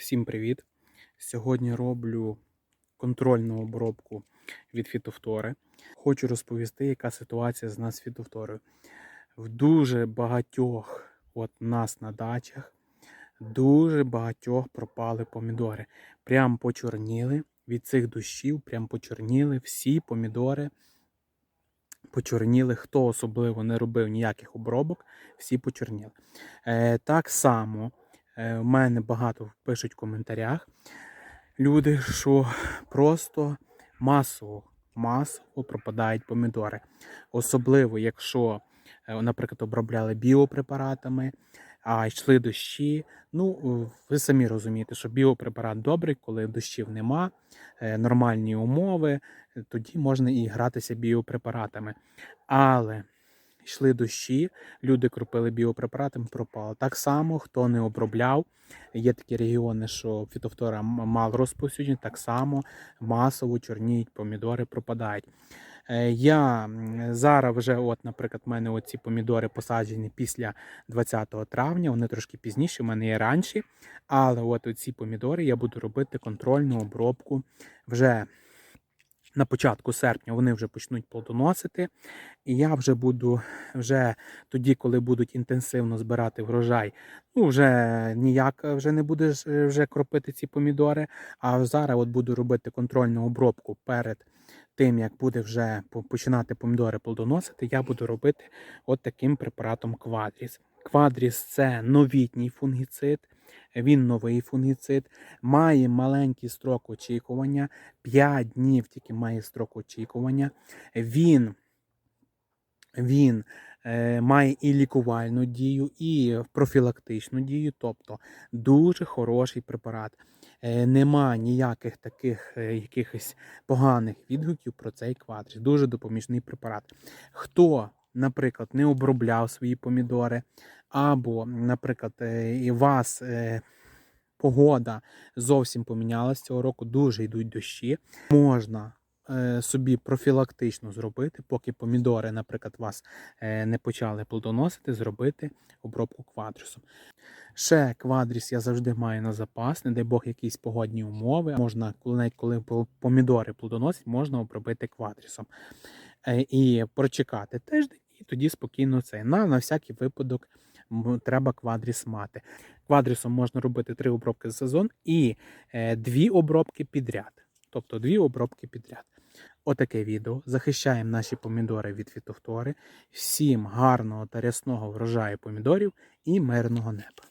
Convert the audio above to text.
Всім привіт! Сьогодні роблю контрольну обробку від фітофтори. Хочу розповісти, яка ситуація з нас з фітофторою. В дуже багатьох от нас на дачах дуже багатьох пропали помідори. Прям почорніли від цих дощів, прям почорніли всі помідори. Почорніли, хто особливо не робив ніяких обробок, всі почорніли. Е, так само Е, У мене багато пишуть в коментарях люди, що просто масово, масово пропадають помідори. Особливо, якщо, е, наприклад, обробляли біопрепаратами, а йшли дощі. Ну, ви самі розумієте, що біопрепарат добрий, коли дощів нема, е, нормальні умови, тоді можна і гратися біопрепаратами. Але йшли дощі, люди кропили біопрепаратами, пропало. Так само, хто не обробляв, є такі регіони, що фітофтора мало розповсюдження, так само масово чорніють помідори, пропадають. Е, Я зараз вже, от, наприклад, в мене оці помідори посаджені після 20 травня, вони трошки пізніше, в мене є раніше. Але от оці помідори я буду робити контрольну обробку вже на початку серпня вони вже почнуть плодоносити. І я вже буду вже тоді, коли будуть інтенсивно збирати врожай, ну вже ніяк вже не будеш е, вже кропити ці помідори. А зараз от буду робити контрольну обробку перед тим, як буде вже починати помідори плодоносити, я буду робити от таким препаратом Квадріс. Квадріс це новітній фунгіцид. Він новий фунгіцид, має маленький строк очікування, 5 днів тільки має строк очікування. Він, він е, має і лікувальну дію, і профілактичну дію, тобто дуже хороший препарат. Е, нема ніяких таких е, якихось поганих відгуків про цей квадріс. Дуже допоміжний препарат. Хто, наприклад, не обробляв свої помідори, або, наприклад, е, і вас. е, Погода зовсім помінялась цього року, дуже йдуть дощі. Можна е, собі профілактично зробити, поки помідори, наприклад, вас не почали плодоносити, зробити обробку квадрісом. Ще квадріс я завжди маю на запас, не дай Бог якісь погодні умови. Можна, навіть коли помідори плодоносять, можна обробити квадрісом. І прочекати тиждень, і тоді спокійно це. На, на всякий випадок треба квадріс мати. Квадрісом можна робити три обробки за сезон і е, дві обробки підряд. Тобто дві обробки підряд. Отаке відео. Захищаємо наші помідори від фітофтори. Всім гарного та рясного врожаю помідорів і мирного неба.